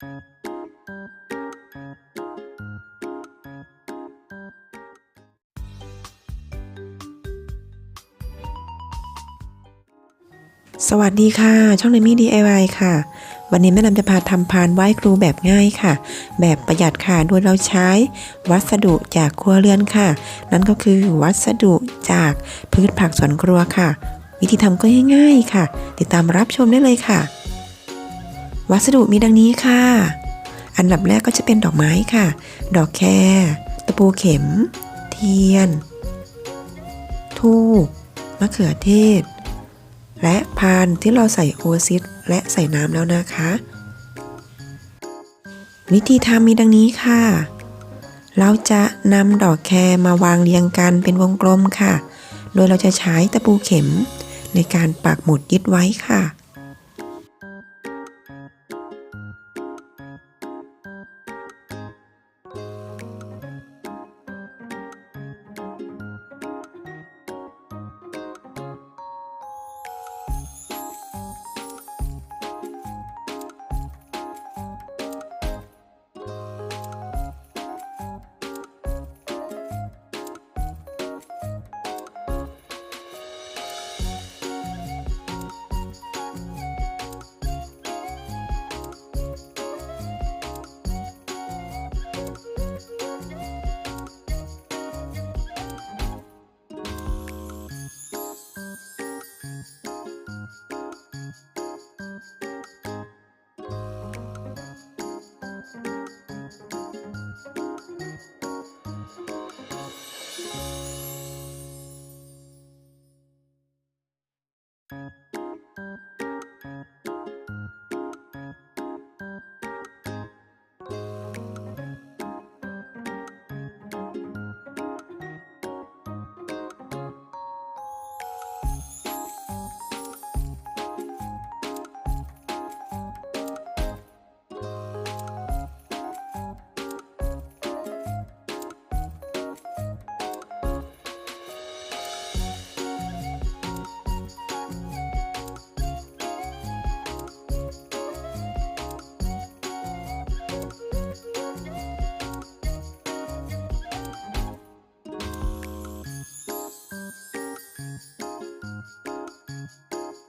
สวัสดีค่ะ ช่องในมี่ DIY ค่ะ วันนี้แม่นำจะพาทำพานไหว้ครูแบบง่ายค่ะ แบบประหยัดค่ะ โดยเราใช้วัสดุจากครัวเรือนค่ะ นั่นก็คือวัสดุจากพืชผักสวนครัวค่ะ วิธีทำก็ง่ายๆค่ะ ติดตามรับชมได้เลยค่ะ วัสดุมีดังนี้ค่ะ อันดับแรกก็จะเป็นดอกไม้ค่ะ ดอกแครตะปูเข็ม เทียน ทูบมะเขือเทศ และพานที่เราใส่โอซิสและใส่น้ำแล้วนะคะ วิธีทำมีดังนี้ค่ะ เราจะนำดอกแครมาวางเรียงกันเป็นวงกลมค่ะ โดยเราจะใช้ตะปูเข็มในการปักหมุดยึดไว้ค่ะ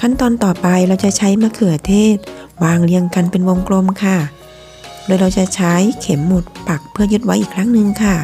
ขั้นตอนต่อไปเราจะใช้มะเขือเทศ วางเรียงกันเป็นวงกลมค่ะ โดยเราจะใช้เข็มหมุดปักเพื่อยึดไว้อีกครั้งหนึ่งค่ะ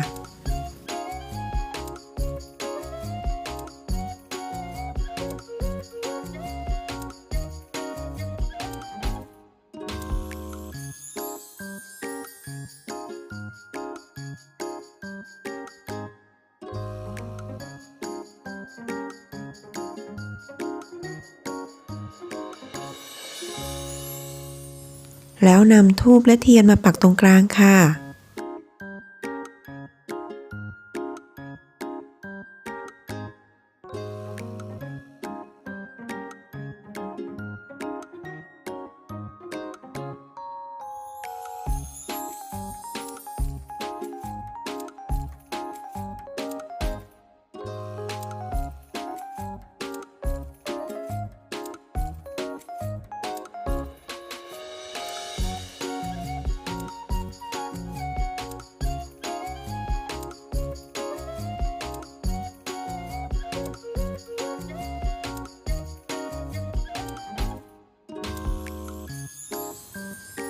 แล้วนำทูบและเทียนมาปักตรงกลางค่ะ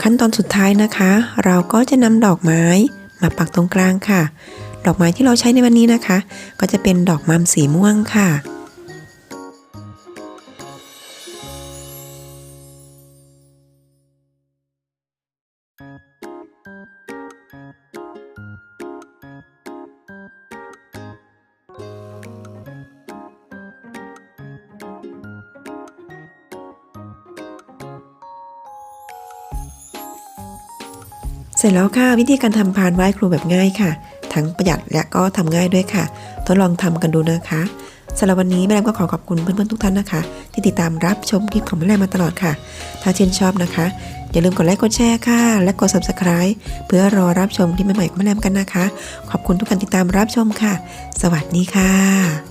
ขั้นตอนสุดท้ายนะคะ เราก็จะนำดอกไม้มาปักตรงกลางค่ะ ดอกไม้ที่เราใช้ในวันนี้นะคะ ก็จะเป็นดอกมัมสีม่วงค่ะ เสร็จแล้วค่ะวิธีการทำพานไหว้ครูแบบง่ายค่ะ ทั้งประหยัดและก็ทำง่ายด้วยค่ะ ทดลองทำกันดูนะคะสำหรับวันนี้แม่แรมก็ขอขอบคุณเพื่อนๆทุกท่านนะคะ ที่ติดตามรับชมคลิปของแม่แรมมาตลอดค่ะ ถ้าชื่นชอบนะคะ อย่าลืมกดไลค์กดแชร์ค่ะ และกด subscribe เพื่อรอรับชมคลิปใหม่ๆของแม่แรมกันนะคะ ขอบคุณทุกการติดตามรับชมค่ะ สวัสดีค่ะ